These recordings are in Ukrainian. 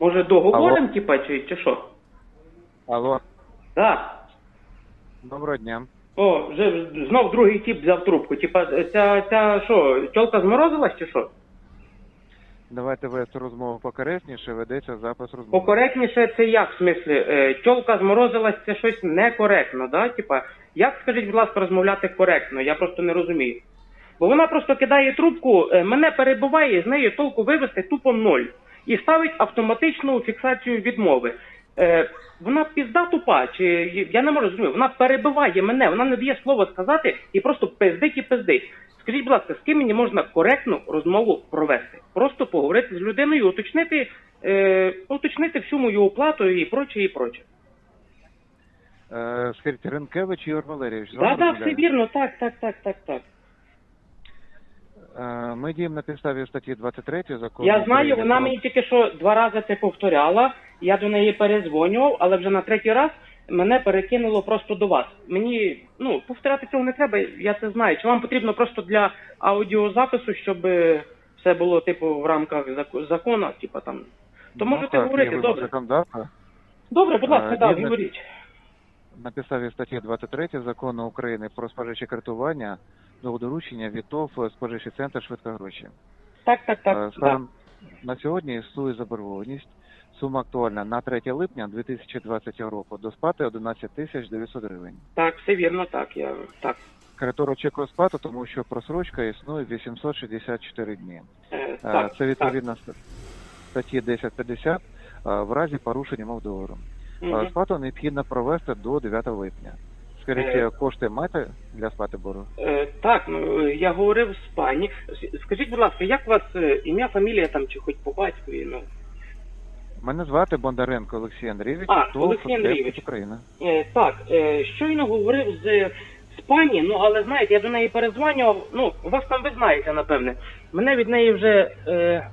Може договоримо, типа, чи, чи що? Алло, Да. доброго дня. О, вже знов другий тип взяв трубку. Типа, ця, ця що, тьолка зморозилась чи що? Давайте вести розмову покорисніше, ведеться запис розмови. Покоректніше це як, в смислі, е, тьолка зморозилась, це щось некоректно, да? Типа, як, скажіть, будь ласка, розмовляти коректно? Я просто не розумію. Бо вона просто кидає трубку, е, мене перебуває, з нею толку вивести тупо ноль. І ставить автоматичну фіксацію відмови. Е, вона пізда тупа, чи я не можу зрозуміти, вона перебиває мене, вона не дає слово сказати і просто пиздить і пиздить. Скажіть, будь ласка, з ким мені можна коректну розмову провести? Просто поговорити з людиною, уточнити, е, уточнити всю мою оплату і проче, і проче. Е, скажіть, Ренкевич Ігор Валерійович, з вами Так, так, все вірно, так, так, так, так, так. Е, Ми діємо на підставі статті 23 закону. Я знаю, України вона про- мені тільки що два рази це повторяла. Я до неї перезвонював, але вже на третій раз мене перекинуло просто до вас. Мені ну повторяти цього не треба, я це знаю. Чи вам потрібно просто для аудіозапису, щоб е, все було типу в рамках зако- закону, типу там. То Ну, можете так, говорити, добре. законодавства. Добре, будь ласка, Е, да, є говоріть. На підставі статті 23 закону України про споживче кредитування до доручення від ТОВ споживчий центр швидкогроші. Так, так, Е, так. да. Станом на сьогодні існує заборгованість. Сума актуальна на 3 липня 2020 року до сплати 11 тисяч 900 гривень. Так, все вірно, так. Я так. Кредитор очікує сплату, тому що просрочка існує 864 дні. Е, Е, так, Це відповідно ст- статті 1050 е, в разі порушення мов договору. Е, Мгм. Сплату необхідно провести до 9 липня. Скажіть, Е. кошти маєте для сплати боргу? Е, так, ну я говорив з пані. Скажіть, будь ласка, як у вас е, ім'я, фамілія там чи хоч по батькові? Ну Мене звати Бондаренко Олексій Андрійович, А, ТОВ Олексій Андрійович. Україна. е, так, е, щойно говорив з, з пані, ну але знаєте, я до неї перезвонював. Ну, вас там ви знаєте, напевне. Мене від неї вже е,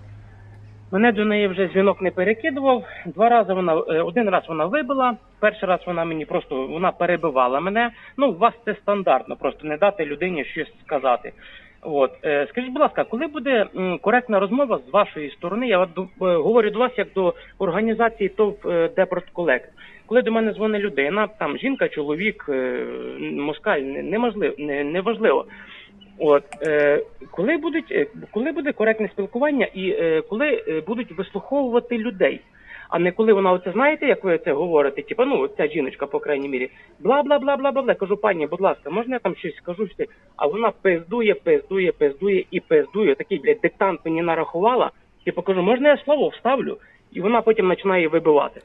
мене до неї вже дзвінок не перекидував. Два рази вона е, один раз вона вибила, перший раз вона мені просто вона перебивала мене. Ну, у вас це стандартно, просто не дати людині щось сказати. От е, скажіть, будь ласка, коли буде коректна розмова з вашої сторони? Я е, говорю до вас як до організації ТОВ е, Депорт Колект. Коли до мене дзвонить людина, там жінка, чоловік, москаль, не- неможливо, не, неважливо. От е, коли будуть е, коли буде коректне спілкування і е, коли е, будуть вислуховувати людей, а не коли вона оце знаєте, як ви це говорите, типу, ну ця жіночка, по крайній мірі, бла бла бла бла бла бла. Кажу, пані, будь ласка, можна я там щось скажу? Що? А вона пиздує, пиздує, пиздує і пиздує. Такий блядь, диктант мені нарахувала. Типу кажу, можна я слово вставлю? І вона потім починає вибивати.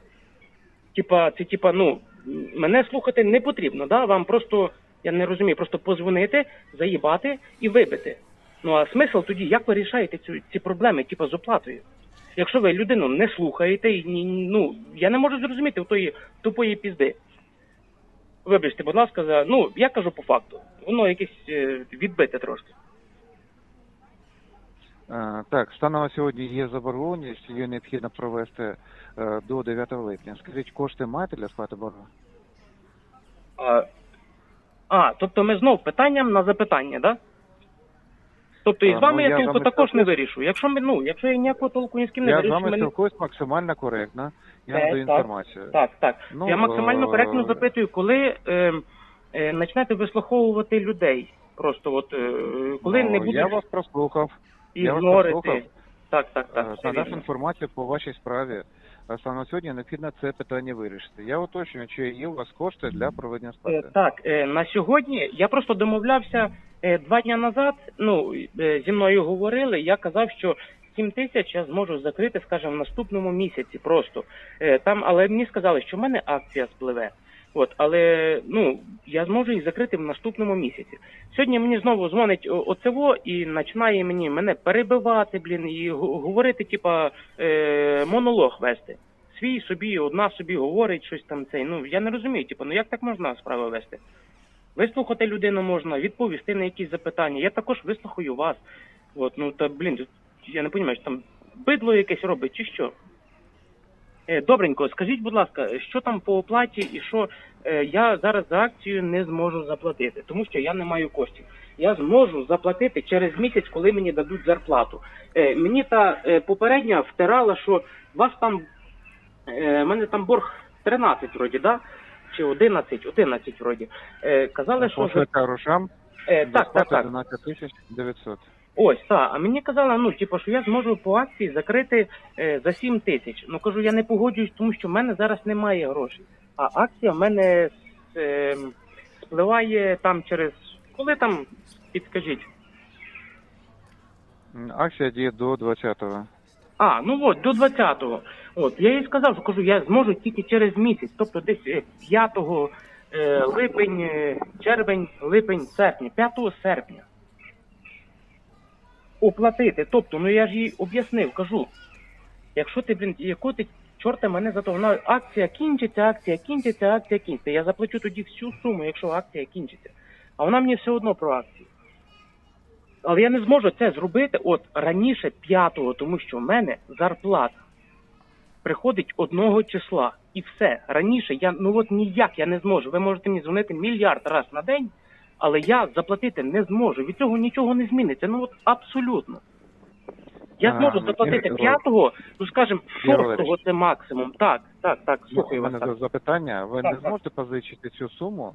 Типа, це типа, ну мене слухати не потрібно, да? Вам просто я не розумію, просто позвонити, заїбати і вибити. Ну а смисл тоді, як ви рішаєте цю ці проблеми, типа з оплатою? Якщо ви людину не слухаєте, і ні, ні- ну я не можу зрозуміти в тої тупої пізди. Вибачте, будь ласка, за ну я кажу по факту, воно якесь е, відбите трошки. Е, Так, станом на сьогодні є заборгованість, її необхідно провести е, до 9 липня. Скажіть, кошти маєте для сплати боргу? А, а тобто ми знов питанням на запитання, да? Тобто і з вами ну, я я толку також не вирішую. Якщо ми ну, якщо я ніякого толку ні з ким не Я з вами мене... спілкуюсь максимально коректно. Я Е, надаю так. інформацію. Так, так. Ну, я максимально е, коректно запитую, коли е, е, почнете вислуховувати людей. Просто от е, коли Ну, не будуть Я вас прослухав. я вас прослухав. Так, так, Е, так. все Надав інформацію по вашій справі. А Саме сьогодні необхідно це питання вирішити. Я уточнюю, чи є у вас кошти для проведення Е, сплати. Так, е, на сьогодні я просто домовлявся е, два дні назад. Ну зі мною говорили. Я казав, що 7 тисяч я зможу закрити, скажімо, в наступному місяці. Просто там, але мені сказали, що в мене акція спливе. От, але ну я зможу їх закрити в наступному місяці. Сьогодні мені знову дзвонить оцево і починає мені мене перебивати, блін, і говорити, типа е, монолог вести. Свій собі, одна собі говорить щось там цей. Ну я не розумію, типу, ну як так можна справи вести? Вислухати людину можна, відповісти на якісь запитання. Я також вислухаю вас. От, ну та блін, я не розумію, що там бидло якесь робить чи що. Е, Добренько, скажіть, будь ласка, що там по оплаті і що е, я зараз за акцію не зможу заплатити, тому що я не маю коштів. Я зможу заплатити через місяць, коли мені дадуть зарплату. Е, мені та попередня втирала, що вас там Е, мене там борг 13 вроді, да? Чи 11, 11 вроді. Е, казали, що... ФК Рушам Е, так, так, так. 11 тисяч 900. Ось, так. А мені казали, ну, типу, що я зможу по акції закрити е, за 7 тисяч. Ну кажу, я не погоджуюсь, тому що в мене зараз немає грошей. А акція в мене е, спливає там через. Коли там, підскажіть. Акція діє до 20-го. А, ну от, до 20-го. От, я їй сказав, що кажу, я зможу тільки через місяць, тобто десь е, 5 е, липень, е, червень, липень, серпня, 5 серпня. Оплатити. Тобто, ну я ж їй об'яснив, кажу, якщо ти, блін, яку ти чорта мене за то, вона акція кінчиться, акція кінчиться, акція кінчиться. Я заплачу тоді всю суму, якщо акція кінчиться. А вона мені все одно про акцію. Але я не зможу це зробити от раніше п'ятого, тому що в мене зарплата приходить одного числа. І все. Раніше я ну от ніяк я не зможу. Ви можете мені дзвонити мільярд раз на день, але я заплатити не зможу. Від цього нічого не зміниться. Ну от абсолютно. Я А, зможу ну, заплатити Ігор- п'ятого, ну скажімо, Ігор шостого Валерійович. це максимум. Так, так, так, Ну, слухаю у вас. мене Так. запитання. Ви Так, не так. зможете позичити цю суму,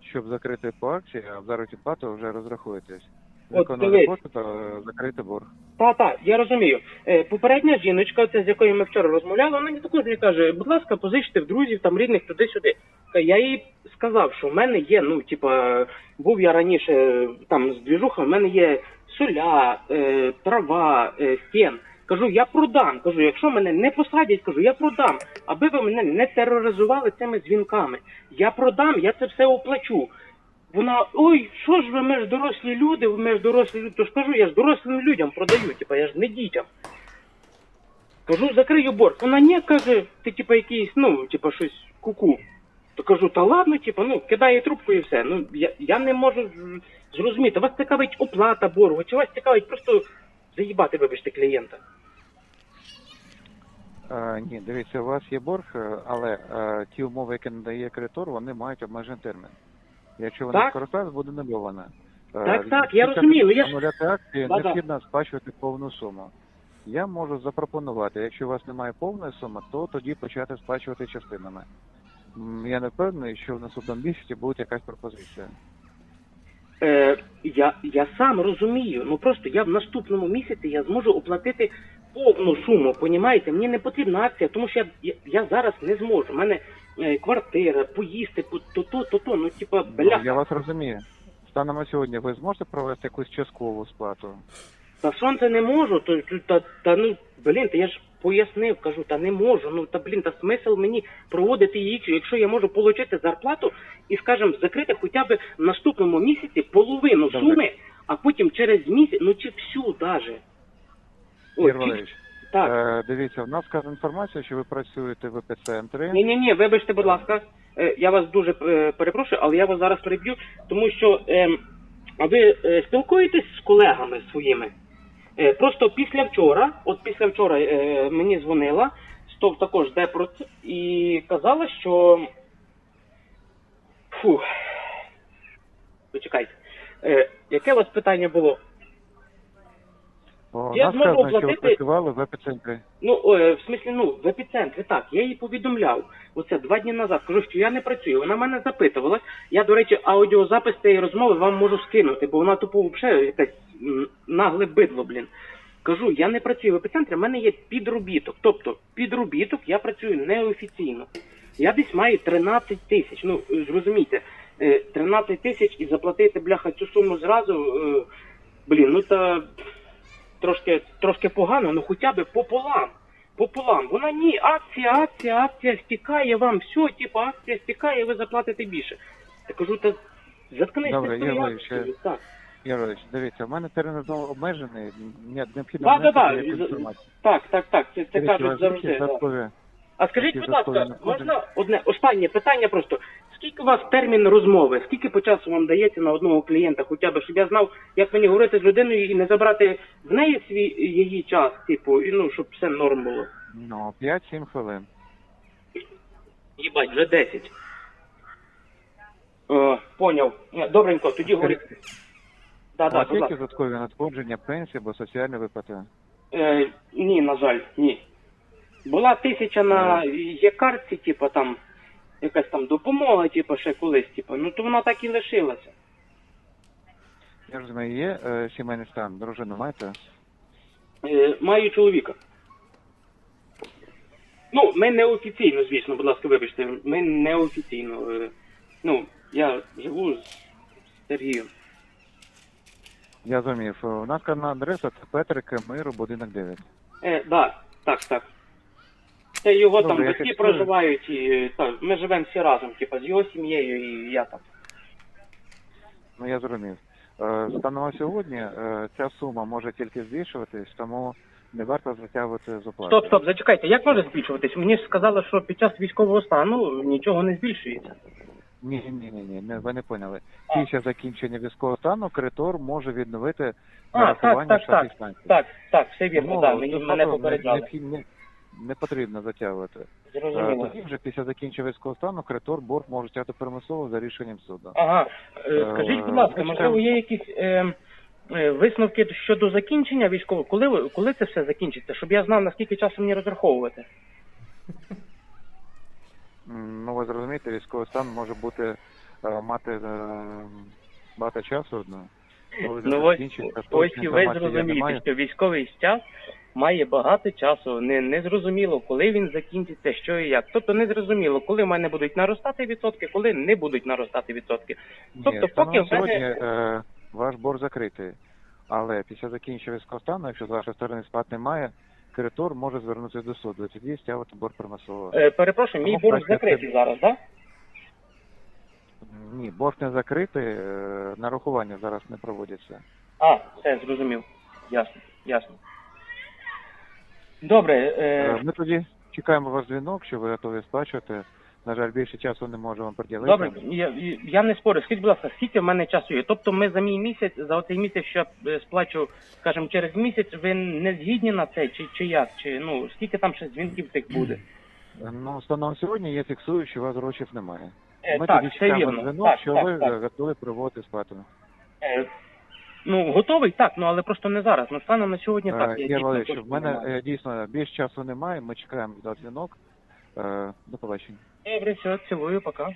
щоб закрити по акції, а в заробітну плату вже розрахуєтесь. Виконали кошти, е, закрити борг. Та, та, я розумію. Е, попередня жіночка, це з якою ми вчора розмовляли, вона мені також мені каже, будь ласка, позичте в друзів, там рідних туди-сюди. Я їй сказав, що в мене є, ну, типа, був я раніше е, там з двіжуха, в мене є соля, е, трава, е, стін. Кажу, я продам. Кажу, якщо мене не посадять, кажу, я продам. Аби ви мене не тероризували цими дзвінками. Я продам, я це все оплачу. Вона, ой, що ж ви, ми ж дорослі люди, ми ж дорослі люди. То ж кажу, я ж дорослим людям продаю, типа, я ж не дітям. Кажу, закрию борг. Вона ні, каже, ти типа якийсь, ну, типа щось куку. То кажу, та ладно, типа, ну, кидає трубку і все. Ну, я, я не можу зрозуміти, вас цікавить оплата боргу, чи вас цікавить просто заїбати, вибачте, клієнта. Е, ні, дивіться, у вас є борг, але е, ті умови, які надає кредитор, вони мають обмежений термін. Якщо вони Так. скористаються, буде нульовано. Е, Так, так, я розумію, я ануляти акції необхідно сплачувати повну суму. Я можу запропонувати, якщо у вас немає повної суми, то тоді почати сплачувати частинами. Я не впевнений, що в наступному місяці буде якась пропозиція. Е, я, я сам розумію. Ну просто я в наступному місяці я зможу оплатити повну суму. Понімаєте? Мені не потрібна акція, тому що я, я, я зараз не зможу. У мене е, квартира, поїсти, по- то, то, то, то. Ну, типа, Ну, бля. Я вас розумію. Станом на сьогодні ви зможете провести якусь часткову сплату? Та сонце не можу, то, то та, та ну блін, та я ж пояснив, кажу, та не можу. Ну та блін, та смисл мені проводити її, якщо я можу отримати зарплату і, скажімо, закрити хоча б в наступному місяці половину Добре. суми, а потім через місяць, ну чи всю даже. Ой, Ігор чи- Валерійович, так. е, дивіться, в нас сказана інформація, що ви працюєте в епіцентрі. Ні, ні, ні, вибачте, будь ласка. Е, Я вас дуже е, перепрошую, але я вас зараз переб'ю, тому що ем, а ви е, спілкуєтесь з колегами своїми. Е, Просто після вчора, от після вчора е, мені дзвонила, стов також Депрот, і казала, що. Фу. Почекайте. Е, Яке у вас питання було? Бо Я нас зможу сказано, що ви оплатити- працювали в епіцентрі. Ну, е, в смислі, ну, в епіцентрі, так, я їй повідомляв. Оце два дні назад. Кажу, що я не працюю. Вона мене запитувала. Я, до речі, аудіозапис цієї розмови вам можу скинути, бо вона тупо взагалі якась м, нагле бидло, блін. Кажу, я не працюю в епіцентрі, в мене є підробіток. Тобто, підробіток я працюю неофіційно. Я десь маю 13 тисяч. Ну, е, зрозумійте, е, 13 тисяч і заплатити, бляха, цю суму зразу. е, Блін, ну та трошки, трошки погано, ну хоча б пополам. Пополам. Вона ні, акція, акція, акція стікає вам, все, типу, акція стікає, ви заплатите більше. Я кажу, та заткнись Добре, ти Ігор Валерійович. Так, Ігор дивіться, в мене термін знову обмежений, ні- необхідно так, так, внести так, інформацію. так, так, так, це, це Скажіть, кажуть завжди. да. додаткові? А скажіть, які будь додаткові ласка, надходження? можна одне останнє питання просто. Скільки у вас термін розмови? Скільки по часу вам дається на одного клієнта, хоча б, щоб я знав, як мені говорити з людиною і не забрати в неї свій її час, типу, і ну, щоб все норм було. Ну, 5-7 хвилин. Їбать, вже 10. О, поняв. Е, Добренько, тоді говори. Да, да, будь ласка. додаткові надходження, пенсії або соціальні виплати? Е, ні, на жаль, ні. Була тисяча на є картці, типу там якась там допомога, типу, ще колись, типу, ну то вона так і лишилася. Я розумію, є е, сімейний стан, дружину маєте? Е, маю чоловіка. Ну, ми неофіційно, звісно, будь ласка, вибачте, ми неофіційно. Е, ну, я живу з Сергієм. Я зрозумів. Е, У нас карна адреса це Петрик Миру, будинок 9. Е, да, так, так. Це його Добре, там я батьки фіксую. проживають, і е, так, ми живемо всі разом, типу, з його сім'єю і я там. Ну я зрозумів. Е, Станом на сьогодні е, ця сума може тільки збільшуватись, тому не варто затягувати з оплатою. Стоп, стоп, зачекайте, як може збільшуватись? Мені ж сказали, що під час військового стану нічого не збільшується. Ні, ні, ні, ні, не, ви не поняли. А. Після закінчення військового стану кредитор може відновити А, нарахування так, так, так. станцій. Так, так, все вірно, так, мені тут мене просто попереджали. Не, потрібно затягувати. Е, Зрозуміло. Тоді вже після закінчення військового стану кредитор борг може стягти примусово за рішенням суду. Ага. Е, Скажіть, будь ласка, Е, можливо, є якісь е, е, висновки щодо закінчення військового? Коли, коли це все закінчиться? Щоб я знав, наскільки часу мені розраховувати. Ну, ви зрозумієте, військовий стан може бути е, мати е, багато часу. Коли Ну ось, ось і ви зрозумієте, що військовий час має багато часу. Не, не зрозуміло, коли він закінчиться, що і як. Тобто не зрозуміло, коли в мене будуть наростати відсотки, коли не будуть наростати відсотки. Тобто, Ні, поки в сьогодні мене е, ваш борг закритий. Але після закінчення військового стану, якщо з вашої сторони сплат немає, кредитор може звернутися до суду тоді стягувати борг примусово. е, перепрошую, мій борг закритий зараз, так? Ні, борг не закритий, е, нарахування зараз не проводяться. А, все, зрозумів. Ясно, ясно. Добре, Е, е, Ми тоді чекаємо ваш дзвінок, що ви готові сплачувати. На жаль, більше часу не можу вам приділити. добре, я, я не спорю. Скажіть, будь ласка, скільки в мене часу є? Тобто ми за мій місяць, за оцей місяць, що я е, сплачу, скажімо, через місяць, ви не згідні на це, чи, чи як? Чи ну скільки там ще дзвінків тих буде? Ну, станом сьогодні я фіксую, що у вас грошей немає. Е, Ми так, тоді все вірно. дзвінок, Так, що так, ви так. е, готові проводити сплату. Е, ну, готовий, так, ну але просто не зараз. Ну, станом на сьогодні так. Я Валерійович, в мене не е, дійсно більш часу немає, ми чекаємо до дзвінок. Е, До побачення. Добре, все, цілую, пока.